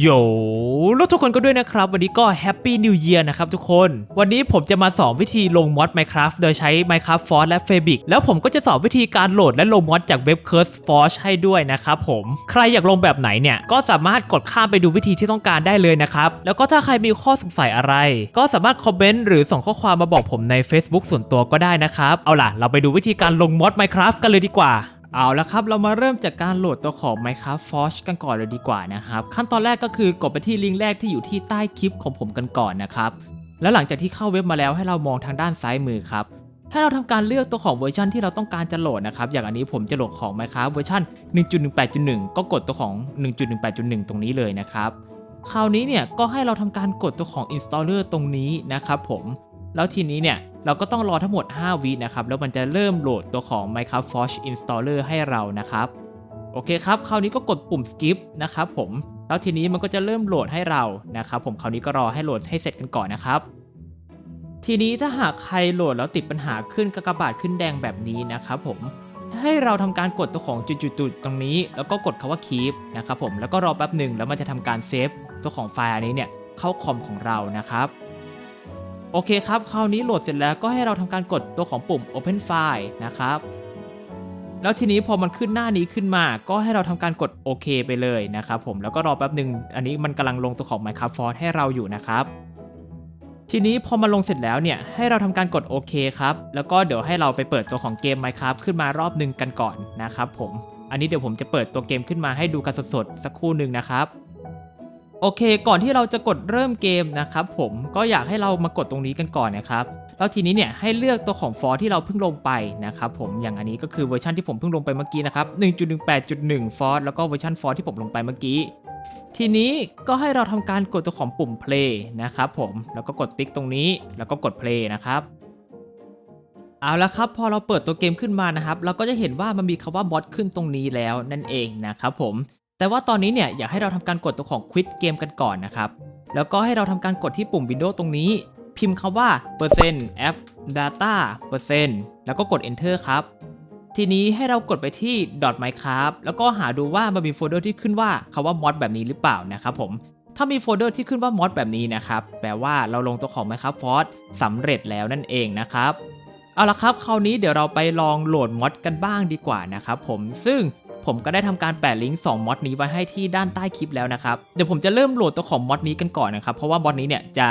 โยแล้วทุกคนก็ด้วยนะครับ วันนี้ก็แฮปปี้นิวเ a ียร์นะครับทุกคน วันนี้ผมจะมาสอนวิธีลงมอด Minecraft โดยใช้ Minecraft Forge และ f a b i c แล้วผมก็จะสอนวิธีการโหลดและลงมอดจากเว็บ Curse Forge ให้ด้วยนะครับผม ใครอยากลงแบบไหนเนี่ย ก็สามารถกดข้ามไปดูวิธีที่ต้องการได้เลยนะครับ แล้วก็ถ้าใครมีข้อสงสัยอะไร ก็สามารถคอมเมนต์หรือส่งข้อความมาบอกผมใน Facebook ส่วนตัวก็ได้นะครับ เอาล่ะ เราไปดูวิธีการลงมอด Minecraft กันเลยดีกว่า เอาละครับ เรามาเริ่มจากการโหลดตัวของ Minecraft Forge กันก่อนเลยดีกว่านะครับ ขั้นตอนแรกก็คือกดไปที่ลิงก์แรกที่อยู่ที่ใต้คลิปของผมกันก่อนนะครับ แล้วหลังจากที่เข้าเว็บมาแล้วให้เรามองทางด้านซ้ายมือครับ ให้เราทำการเลือกตัวของเวอร์ชันที่เราต้องการจะโหลดนะครับ อย่างอันนี้ผมจะโหลดของ Minecraft เวอร์ชัน1.18.1 ก็กดตัวของ 1.18.1 ตรงนี้เลยนะครับ คราวนี้เนี่ยก็ให้เราทำการกดตัวของ installer ตรงนี้นะครับผม แล้วทีนี้เนี่ยเราก็ต้องรอทั้งหมด 5 วินะครับ แล้วมันจะเริ่มโหลดตัวของ Minecraft Forge Installer ให้เรานะครับ โอเคครับ คราวนี้ก็กดปุ่ม skip นะครับผม แล้วทีนี้มันก็จะเริ่มโหลดให้เรานะครับผม คราวนี้ก็รอให้โหลดให้เสร็จกันก่อนนะครับ ทีนี้ถ้าหากใครโหลดแล้วติดปัญหาขึ้นกากบาทขึ้นแดงแบบนี้นะครับผม ให้เราทำการกดตัวของจุดๆตรงนี้ แล้วก็กดคาว่า keep นะครับผม แล้วก็รอแป๊บหนึ่งแล้วมันจะทำการเซฟตัวของไฟล์อันนี้เนี่ยเข้าคอมของเรานะครับ โอเคครับ คราวนี้โหลดเสร็จแล้วก็ให้เราทำการกดตัวของปุ่ม Open File นะครับ แล้วทีนี้พอมันขึ้นหน้านี้ขึ้นมา ก็ให้เราทำการกดโอเคไปเลยนะครับผม แล้วก็รอแป๊บหนึ่งอันนี้มันกำลังลงตัวของ Minecraft Forge ให้เราอยู่นะครับ ทีนี้พอมาลงเสร็จแล้วเนี่ย ให้เราทำการกดโอเคครับ แล้วก็เดี๋ยวให้เราไปเปิดตัวของเกม Minecraft ขึ้นมารอบหนึ่งกันก่อนนะครับผม อันนี้เดี๋ยวผมจะเปิดตัวเกมขึ้นมาให้ดูกันสดๆสักครู่หนึ่งนะครับ โอเค ก่อนที่เราจะกดเริ่มเกมนะครับผมก็อยากให้เรามากดตรงนี้กันก่อนนะครับแล้วทีนี้เนี่ยให้เลือกตัวของฟอร์ที่เราเพิ่งลงไปนะครับผมอย่างอันนี้ก็คือเวอร์ชันที่ผมเพิ่งลงไปเมื่อกี้นะครับ 1.18.1 ฟอร์แล้วก็เวอร์ชันฟอร์ที่ผมลงไปเมื่อกี้ ทีนี้ก็ให้เราทำการกดตัวของปุ่ม play นะครับผมแล้วก็กดติ๊กตรงนี้แล้วก็กด play นะครับเอาละครับพอเราเปิดตัวเกมขึ้นมานะครับ เราก็จะเห็นว่ามันมีคำว่า mod ขึ้นตรงนี้แล้วนั่นเองนะครับผม แต่ว่าตอนนี้เนี่ยอยากให้เราทำการกดตัวของ quit เกมกันก่อนนะครับ แล้วก็ให้เราทำการกดที่ปุ่ม Windows ตรงนี้ พิมพ์คำว่า app data แล้วก็กด enter ครับ ทีนี้ให้เรากดไปที่ .minecraft แล้วก็หาดูว่ามันมีโฟลเดอร์ที่ขึ้นว่าคำว่า mod แบบนี้หรือเปล่านะครับผมถ้ามีโฟลเดอร์ที่ขึ้นว่า mod แบบนี้นะครับ แปลว่าเราลงตัวของ Minecraft Forge สำเร็จแล้วนั่นเองนะครับ เอาละครับ คราวนี้เดี๋ยวเราไปลองโหลดมอดกันบ้างดีกว่านะครับผม ซึ่ง ผมก็ได้ทำการแปะลิงก์2มอดนี้ไว้ให้ที่ด้านใต้คลิปแล้วนะครับเดี๋ยวผมจะเริ่มโหลดตัวของมอดนี้กันก่อนนะครับเพราะว่ามอดนี้เนี่ยจะ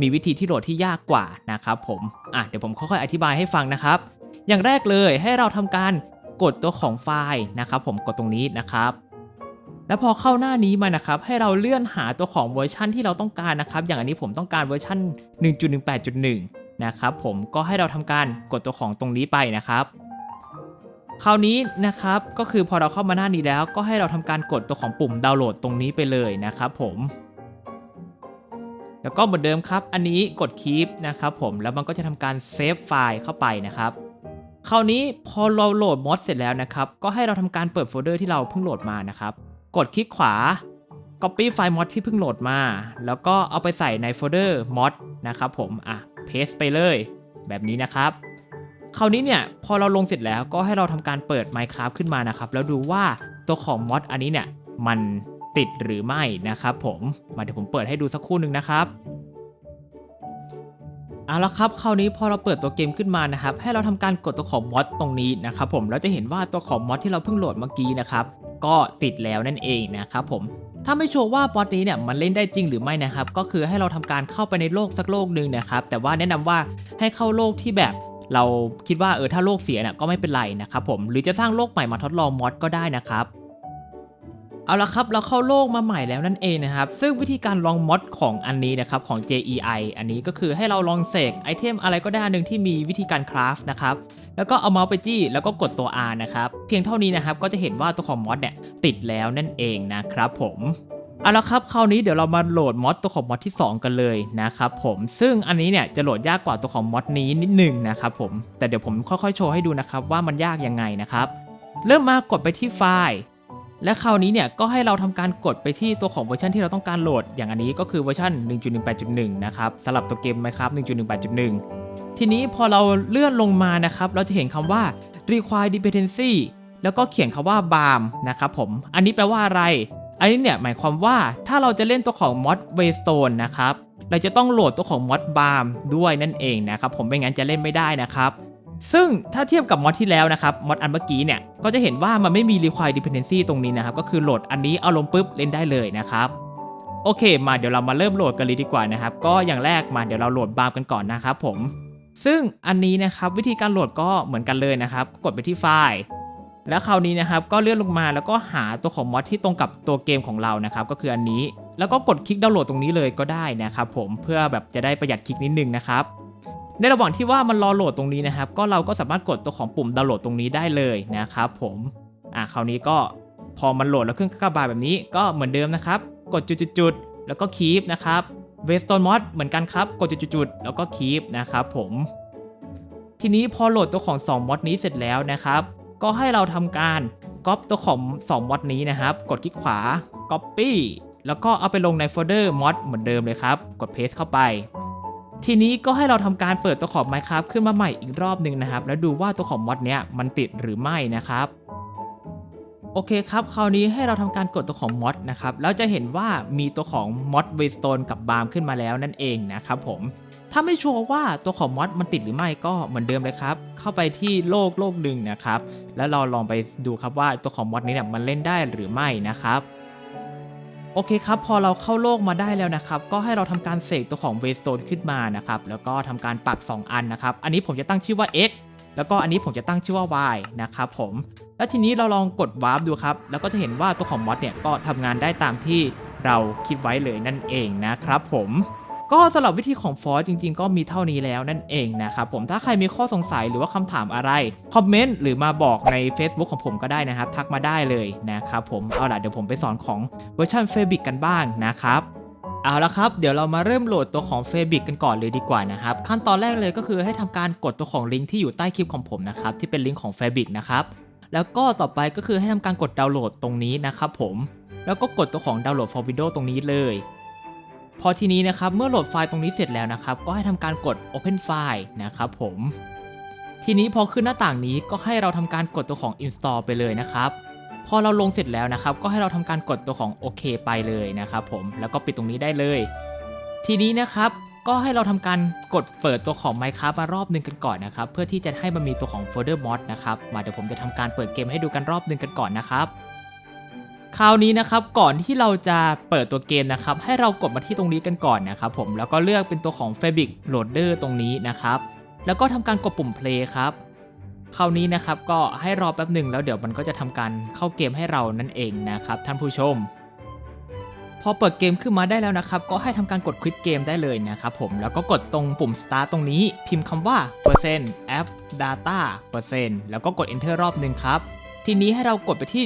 มีวิธีที่โหลดที่ยากกว่านะครับผมอะเดี๋ยวผมค่อยๆอธิบายให้ฟังนะครับ อย่างแรกเลยให้เราทำการกดตัวของไฟล์นะครับ ผมกดตรงนี้นะครับแล้วพอเข้าหน้านี้มานะครับ ให้เราเลื่อนหาตัวของเวอร์ชันที่เราต้องการนะครับ อย่างอันนี้ผมต้องการเวอร์ชัน1.18.1 นะครับผมก็ให้เราทำการกดตัวของตรงนี้ไปนะครับ คราวนี้นะครับก็คือพอเราเข้ามาหน้านี้แล้ว ก็ให้เราทำการกดตัวของปุ่มดาวน์โหลดตรงนี้ไปเลยนะครับผมแล้วก็เหมือนเดิมครับ อันนี้กด keep นะครับผม แล้วมันก็จะทำการเซฟไฟล์เข้าไปนะครับ คราวนี้พอเราโหลดมอดเสร็จแล้วนะครับ ก็ให้เราทำการเปิดโฟลเดอร์ที่เราเพิ่งโหลดมานะครับ กดคลิกขวา Copy ไฟล์มอดที่เพิ่งโหลดมา แล้วก็เอาไปใส่ในโฟลเดอร์มอดนะครับผม อะ เพสไปเลย แบบนี้นะครับ คราวนี้เนี่ยพอเราลงเสร็จแล้วก็ให้เราทำการเปิด Minecraft ขึ้นมานะครับ แล้วดูว่าตัวของมอดอันนี้เนี่ยมันติดหรือไม่นะครับผมมาเดี๋ยวผมเปิดให้ดูสักครู่หนึ่งนะครับเอาละครับคราวนี้พอเราเปิดตัวเกมขึ้นมานะครับ ให้เราทำการกดตัวของมอดตรงนี้นะครับผมแล้วจะเห็นว่าตัวของมอดที่เราเพิ่งโหลดเมื่อกี้นะครับก็ติดแล้วนั่นเองนะครับผมถ้าไม่โชว์ว่าบอสนี้เนี่ยมันเล่นได้จริงหรือไม่นะครับ ก็คือให้เราทำการเข้าไปในโลกสักโลกหนึ่งนะครับ แต่ว่าแนะนำว่าให้เข้าโลกที่แบบ เราคิดว่าเออถ้าโลกเสียเนี่ยก็ไม่เป็นไรนะครับผมหรือจะสร้างโลกใหม่มาทดลองมอดก็ได้นะครับเอาละครับเราเข้าโลกมาใหม่แล้วนั่นเองนะครับ ซึ่งวิธีการลองมอดของอันนี้นะครับของ JEI อันนี้ก็คือให้เราลองเสกไอเทมอะไรก็ได้นหนึ่งที่มีวิธีการคราฟนะครับแล้วก็เอาเมาส์ไปจี้แล้วก็กดตัว R นะครับ เพียงเท่านี้นะครับก็จะเห็นว่าตัวของมอดเนี่ยติดแล้วนั่นเองนะครับผม เอาละครับคราวนี้เดี๋ยวเรามาโหลดมอดตัวของมอดที่ 2 กันเลยนะครับผมซึ่งอันนี้เนี่ยจะโหลดยากกว่าตัวของมอดนี้นิดหนึ่งนะครับผมแต่เดี๋ยวผมค่อยๆโชว์ให้ดูนะครับว่ามันยากยังไงนะครับเริ่มมากดไปที่ไฟล์ และคราวนี้เนี่ยก็ให้เราทำการกดไปที่ตัวของเวอร์ชันที่เราต้องการโหลด อย่างอันนี้ก็คือเวอร์ชัน1.18.1 นะครับสำหรับตัวเกม Minecraft 1.18.1 ทีนี้พอเราเลื่อนลงมานะครับเราจะเห็นคำว่า require dependency แล้วก็เขียนคำว่า barm นะครับผมอันนี้แปลว่าอะไร อันนี้เนี่ยหมายความว่าถ้าเราจะเล่นตัวของมอดเวสโตนนะครับเราจะต้องโหลดตัวของมอดบาร์มด้วยนั่นเองนะครับผมไม่งั้นจะเล่นไม่ได้นะครับซึ่งถ้าเทียบกับมอดที่แล้วนะครับมอดอันเมื่อกี้เนี่ยก็จะเห็นว่ามันไม่มี require dependency ตรงนี้นะครับก็คือโหลดอันนี้เอาลงปุ๊บเล่นได้เลยนะครับโอเค มาเดี๋ยวเรามาเริ่มโหลดกันเลยดีกว่านะครับ ก็อย่างแรกมาเดี๋ยวเราโหลดบาร์มกันก่อนนะครับผม ซึ่งอันนี้นะครับวิธีการโหลดก็เหมือนกันเลยนะครับ กดไปที่ไฟล์ แล้วคราวนี้นะครับก็เลื่อนลงมาแล้วก็หาตัวของมอดที่ตรงกับตัวเกมของเรานะครับก็คืออันนี้ แล้วก็กดคลิกดาวน์โหลดตรงนี้เลยก็ได้นะครับผมเพื่อแบบจะได้ประหยัดคลิกนิดนึงนะครับในระหว่างที่ว่ามันรอโหลดตรงนี้นะครับก็เราก็สามารถกดตัวของปุ่มดาวน์โหลดตรงนี้ได้เลยนะครับผมอะคราวนี้ก็พอมันโหลดแล้วขึ้นกระบาดแบบนี้ก็เหมือนเดิมนะครับ กดจุดๆๆแล้วก็คีปนะครับเวสต o นมอดเหมือนกันครับ กดจุดๆแล้วก็คีปนะครับผมทีนี้พอโหลดตัวของ 2มอดนี้เสร็จแล้วนะครับ ก็ให้เราทำการก๊อปตัวของ2มอดนี้นะครับ กดคลิกขวา Copy แล้วก็เอาไปลงในโฟลเดอร์มอดเหมือนเดิมเลยครับ กด Paste เข้าไป ทีนี้ก็ให้เราทำการเปิดตัวของ Minecraft ขึ้นมาใหม่อีกรอบหนึ่งนะครับ แล้วดูว่าตัวของมอดเนี้ยมันติดหรือไม่นะครับโอเคครับคราวนี้ให้เราทำการกดตัวของมอดนะครับแล้วจะเห็นว่ามีตัวของมอดเวสโตนกับบาร์มขึ้นมาแล้วนั่นเองนะครับผม ถ้าไม่ชัวร์ว่าตัวของมอดมันติดหรือไม่ก็เหมือนเดิมเลยครับ เข้าไปที่โลกโลกหนึ่งนะครับ แล้วเราลองไปดูครับว่าตัวของมอดนี้เนี่ยมันเล่นได้หรือไม่นะครับโอเคครับ พอเราเข้าโลกมาได้แล้วนะครับ ก็ให้เราทำการเสกตัวของเวสโตนขึ้นมานะครับ แล้วก็ทำการปัก 2 อันนะครับ อันนี้ผมจะตั้งชื่อว่า x แล้วก็อันนี้ผมจะตั้งชื่อว่า y นะครับผม แล้วทีนี้เราลองกดวาร์ปดูครับ แล้วก็จะเห็นว่าตัวของมอดเนี่ยก็ทำงานได้ตามที่เราคิดไว้เลยนั่นเองนะครับผม ก็สำหรับวิธีของฟอสจริง ๆ ก็มีเท่านี้แล้วนั่นเองนะครับผมถ้าใครมีข้อสงสัยหรือว่าคำถามอะไรคอมเมนต์หรือมาบอกใน Facebook ของผมก็ได้นะครับ ทักมาได้เลยนะครับผมเอาล่ะเดี๋ยวผมไปสอนของเวอร์ชันเฟบิกกันบ้างนะครับเอาละครับ เดี๋ยวเรามาเริ่มโหลดตัวของ f a b i c กันก่อนเลยดีกว่านะครับ ขั้นตอนแรกเลยก็คือให้ทำการกดตัวของลิงก์ที่อยู่ใต้คลิปของผมนะครับที่เป็นลิงก์ของ f a b i c นะครับแล้วก็ต่อไปก็คือให้ทำการกดดาวน์โหลดตรงนี้นะครับผมแล้วก็กดตัวของดาวน์โหลด for Windows ตรงนี้เลย พอทีนี้นะครับเมื่อโหลดไฟล์ตรงนี้เสร็จแล้วนะครับก็ให้ทำการกด Open File นะครับผมทีนี้พอขึ้นหน้าต่างนี้ก็ให้เราทำการกดตัวของ Install ไปเลยนะครับพอเราลงเสร็จแล้วนะครับก็ให้เราทำการกดตัวของโอเคไปเลยนะครับผมแล้วก็ปิดตรงนี้ได้เลย ทีนี้นะครับก็ให้เราทำการกดเปิดตัวของ Minecraft มารอบหนึ่งกันก่อนนะครับเพื่อที่จะให้มันมีตัวของ Folder Mod นะครับมาเดี๋ยวผมจะทำการเปิดเกมให้ดูกันรอบหนึ่งกันก่อนนะครับ คราวนี้นะครับก่อนที่เราจะเปิดตัวเกมนะครับให้เรากดมาที่ตรงนี้กันก่อนนะครับผมแล้วก็เลือกเป็นตัวของ Fabric Loader ตรงนี้นะครับแล้วก็ทำการกดปุ่ม play ครับคราวนี้นะครับก็ให้รอแป๊บหนึ่งแล้วเดี๋ยวมันก็จะทำการเข้าเกมให้เรานั่นเองนะครับท่านผู้ชม พอเปิดเกมขึ้นมาได้แล้วนะครับ ก็ให้ทำการกดควิดเกมได้เลยนะครับผมแล้วก็กดตรงปุ่ม start ตรงนี้ พิมพ์คำว่า %app data แล้วก็กด enter รอบหนึ่งครับ ทีนี้ให้เรากดไปที่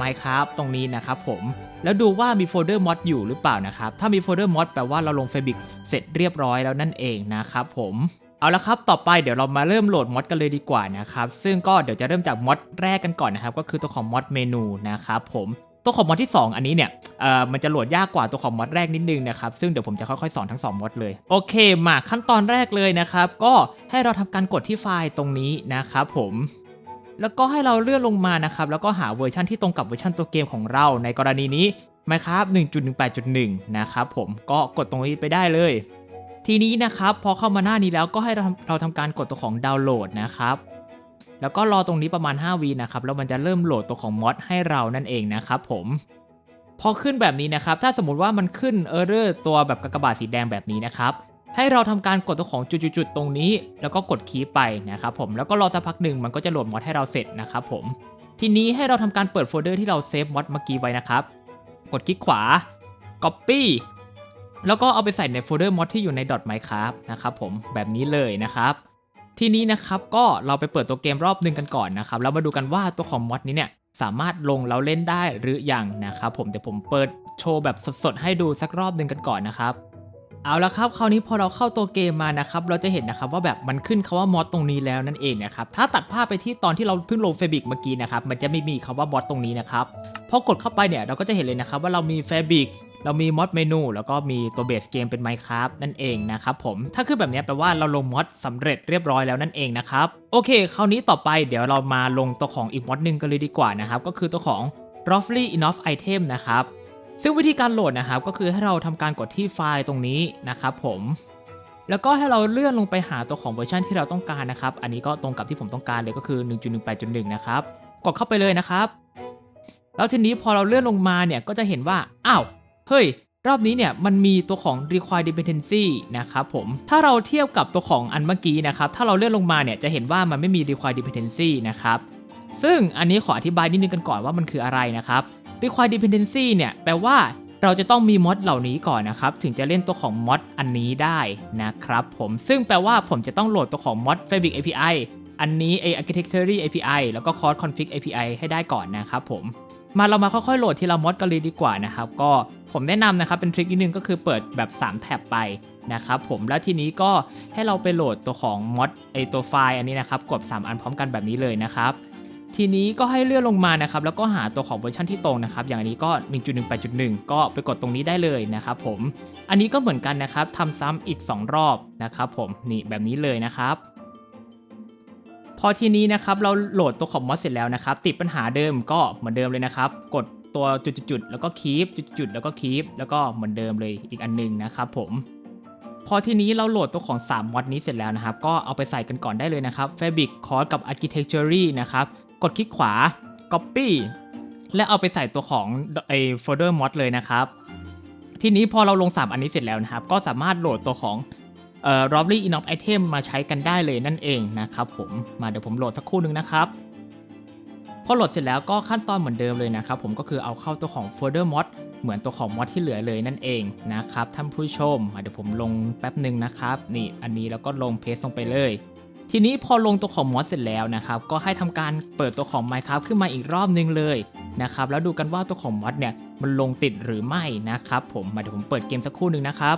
.minecraft ตรงนี้นะครับผมแล้วดูว่ามีโฟลเดอร์มอดอยู่หรือเปล่านะครับ ถ้ามีโฟลเดอร์มอดแปลว่าเราลง Fabric เสร็จเรียบร้อยแล้วนั่นเองนะครับผมเอาละครับ ต่อไปเดี๋ยวเรามาเริ่มโหลดมอดกันเลยดีกว่านะครับ ซึ่งก็เดี๋ยวจะเริ่มจากมอดแรกกันก่อนนะครับ ก็คือตัวของมอดเมนูนะครับผมตัวของมอดที่ 2 อันนี้เนี่ยเอ่อมันจะโหลดยากกว่าตัวของมอดแรกนิดนึงนะครับ ซึ่งเดี๋ยวผมจะค่อยๆสอนทั้ง2มอดเลย โอเค มาขั้นตอนแรกเลยนะครับ ก็ให้เราทำการกดที่ไฟล์ตรงนี้นะครับผม แล้วก็ให้เราเลื่อนลงมานะครับ แล้วก็หาเวอร์ชันที่ตรงกับเวอร์ชันตัวเกมของเรา ในกรณีนี้ Minecraft 1.18.1 นะครับผมก็กดตรงนี้ไปได้เลย ทีนี้นะครับพอเข้ามาหน้านี้แล้วก็ให้เราเราทำการกดตัวของดาวน์โหลดนะครับแล้วก็รอตรงนี้ประมาณ5วีนะครับแล้วมันจะเริ่มโหลดตัวของมอดให้เรานั่นเองนะครับผมพอขึ้นแบบนี้นะครับ ถ้าสมมติว่ามันขึ้นเออร์เรอร์ตัวแบบกากบาทสีแดงแบบนี้นะครับ ให้เราทำการกดตัวของจุดๆตรงนี้ แล้วก็กดคีย์ไปนะครับผมแล้วก็รอสักพักหนึ่งมันก็จะโหลดมอดให้เราเสร็จนะครับผมทีนี้ให้เราทำการเปิดโฟลเดอร์ที่เราเซฟมอดเมื่อกี้ไว้นะครับกดคลิกขวา Copy แล้วก็เอาไปใส่ในโฟลเดอร์มอดที่อยู่ใน .minecraft นะครับผมแบบนี้เลยนะครับทีนี้นะครับก็เราไปเปิดตัวเกมรอบหนึ่งกันก่อนนะครับแล้วมาดูกันว่าตัวของมอดนี้เนี่ยสามารถลงแล้วเล่นได้หรือยังนะครับผมเดี๋ยวผมเปิดโชว์แบบสดๆให้ดูสักรอบหนึ่งกันก่อนนะครับ เอาละครับคราวนี้พอเราเข้าตัวเกมมานะครับเราจะเห็นนะครับว่าแบบมันขึ้นคาว่ามอดตรงนี้แล้วนั่นเองนะครับถ้าตัดภาพไปที่ตอนที่เราเพิ่งลงเฟบิกเมื่อกี้นะครับมันจะไม่มีคำว่ามอดตรงนี้นะครับพอกดเข้าไปเนี่ยเราก็จะเห็นเลยนะครับว่าเรามีเฟบิกเรามีมอดเมนู แล้วก็มีตัวเบสเกมเป็น Minecraft นั่นเองนะครับผมถ้าขึ้นแบบนี้แปลว่าเราลงมอดสำเร็จเรียบร้อยแล้วนั่นเองนะครับโอเค คราวนี้ต่อไปเดี๋ยวเรามาลงตัวของอีกมอดหนึ่งกันเลยดีกว่านะครับก็คือตัวของ roughly enough item นะครับ ซึ่งวิธีการโหลดนะครับก็คือให้เราทำการกดที่ไฟล์ตรงนี้นะครับผมแล้วก็ให้เราเลื่อนลงไปหาตัวของเวอร์ชันที่เราต้องการนะครับ อันนี้ก็ตรงกับที่ผมต้องการเลยก็คือ 1.18.1 นะครับ กดเข้าไปเลยนะครับ แล้วทีนี้พอเราเลื่อนลงมาเนี่ยก็จะเห็นว่า อ้าว เฮ้ย รอบนี้เนี่ยมันมีตัวของ require dependency นะครับผม ถ้าเราเทียบกับตัวของอันเมื่อกี้นะครับ ถ้าเราเลื่อนลงมาเนี่ยจะเห็นว่ามันไม่มี require dependency นะครับ ซึ่งอันนี้ขออธิบายนิดนึงกันก่อนว่ามันคืออะไรนะครับ require dependency เนี่ยแปลว่าเราจะต้องมีมอดเหล่านี้ก่อนนะครับ ถึงจะเล่นตัวของมอดอันนี้ได้นะครับผมซึ่งแปลว่าผมจะต้องโหลดตัวของมอด Fabric API อันนี้ไอ Architecture API แล้วก็ Code Config API ให้ได้ก่อนนะครับผมมาเรามาค่อยๆโหลดทีละมอดกันเลยดีกว่านะครับ ก็ผมแนะนำนะครับเป็นทริคนิดนึงก็คือเปิดแบบ 3 แท็บไปนะครับผมแล้วทีนี้ก็ให้เราไปโหลดตัวของมอดไอตัวไฟล์อันนี้นะครับกด 3 อันพร้อมกันแบบนี้เลยนะครับ ทีนี้ก็ให้เลื่อนลงมานะครับแล้วก็หาตัวของเวอร์ชันที่ตรงนะครับอย่างอันนี้ก็ 1.18.1 ก็ไปกดตรงนี้ได้เลยนะครับผม อันนี้ก็เหมือนกันนะครับทำซ้ำอีก 2 รอบนะครับผมนี่แบบนี้เลยนะครับพอทีนี้นะครับเราโหลดตัวของมอสเสร็จแล้วนะครับ ติดปัญหาเดิมก็เหมือนเดิมเลยนะครับ กดตัวจุดๆแล้วก็คีปจุดๆแล้วก็คีปแล้วก็เหมือนเดิมเลยอีกอันหนึงนะครับผม พอทีนี้เราโหลดตัวของ3มอดนี้เสร็จแล้วนะครับ ก็เอาไปใส่กันก่อนได้เลยนะครับ Fabric Code กับ Architecture นะครับ กดคลิกขวา Copy และเอาไปใส่ตัวของไอ้ folder mod เลยนะครับ ทีนี้พอเราลง 3 อันนี้เสร็จแล้วนะครับ ก็สามารถโหลดตัวของเอ่อ Robly Enough Item มาใช้กันได้เลยนั่นเองนะครับผมมาเดี๋ยวผมโหลดสักครู่นึงนะครับ พอโหลดเสร็จแล้วก็ขั้นตอนเหมือนเดิมเลยนะครับ ผมก็คือเอาเข้าตัวของ folder mod เหมือนตัวของ mod ที่เหลือเลยนั่นเองนะครับท่านผู้ชมเดี๋ยวผมลงแป๊บหนึ่งนะครับ นี่อันนี้แล้วก็ลงเพจลงไปเลย ทีนี้พอลงตัวของ mod เสร็จแล้วนะครับก็ให้ทำการเปิดตัวของ Minecraft ขึ้นมาอีกรอบนึงเลยนะครับแล้วดูกันว่าตัวของ mod เนี่ยมันลงติดหรือไม่นะครับผมมาเดี๋ยวผมเปิดเกมสักครู่หนึ่งนะครับ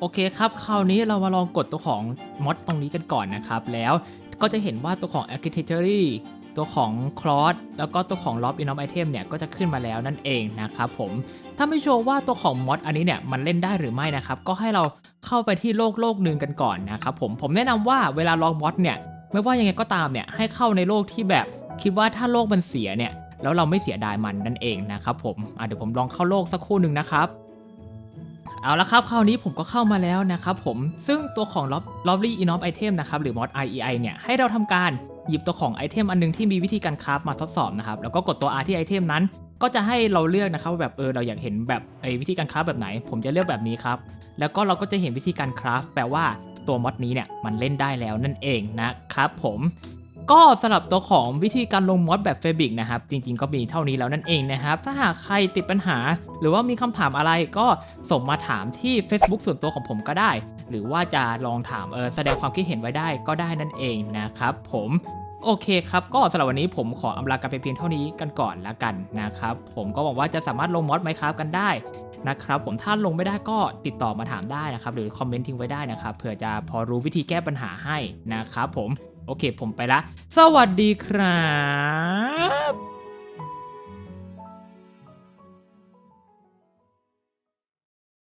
โอเคครับคราวนี้เรามาลองกดตัวของ mod ตรงนี้กันก่อนนะครับแล้วก็จะเห็นว่าตัวของ architecture ตัวของ cross แล้วก็ตัวของ lob enough item เนี่ยก็จะขึ้นมาแล้วนั่นเองนะครับผม ถ้าไม่ชัวร์ว่าตัวของ mod อันนี้เนี่ยมันเล่นได้หรือไม่นะครับ ก็ให้เราเข้าไปที่โลกโลกหนึ่งกันก่อนนะครับผมผมแนะนำว่าเวลาลอง mod เนี่ยไม่ว่ายังไงก็ตามเนี่ยให้เข้าในโลกที่แบบคิดว่าถ้าโลกมันเสียเนี่ยแล้วเราไม่เสียดายมันนั่นเองนะครับผมเดี๋ยวผมลองเข้าโลกสักครู่หนึ่งนะครับเอาละครับคราวนี้ผมก็เข้ามาแล้วนะครับผมซึ่งตัวของ Lovely Enough Item นะครับหรือ mod IEI เนี่ยให้เราทำการหยิบตัวของไอเทมอันหนึงที่มีวิธีการคราฟมาทดสอบนะครับแล้วก็กดตัว R ที่ไอเทมนั้น ก็จะให้เราเลือกนะครับว่าแบบเออเราอยากเห็นแบบไอ้วิธีการคราฟแบบไหน ผมจะเลือกแบบนี้ครับ แล้วก็เราก็จะเห็นวิธีการคราฟแปลว่าตัวมอดนี้เนี่ยมันเล่นได้แล้วนั่นเองนะครับผมก็สำหรับตัวของวิธีการลงมอดแบบ Fabric นะครับ จริงๆ ก็มีเท่านี้แล้วนั่นเองนะครับ ถ้าหากใครติดปัญหา หรือว่ามีคำถามอะไรก็ส่งมาถามที่ Facebook ส่วนตัวของผมก็ได้ หรือว่าจะลองถามเออแสดงความคิดเห็นไว้ได้ก็ได้นั่นเองนะครับผม โอเคครับ ก็สำหรับวันนี้ผมขออำลากันไปเพียงเท่านี้กันก่อนละกันนะครับ ผมก็หวังว่าจะสามารถลงมอดไมครับกันได้นะครับผมถ้าลงไม่ได้ก็ติดต่อมาถามได้นะครับ หรือคอมเมนต์ทิ้งไว้ได้นะครับเผื่อจะพอรู้วิธีแก้ปัญหาให้นะครับผม โอเคผมไปละ สวัสดีครับ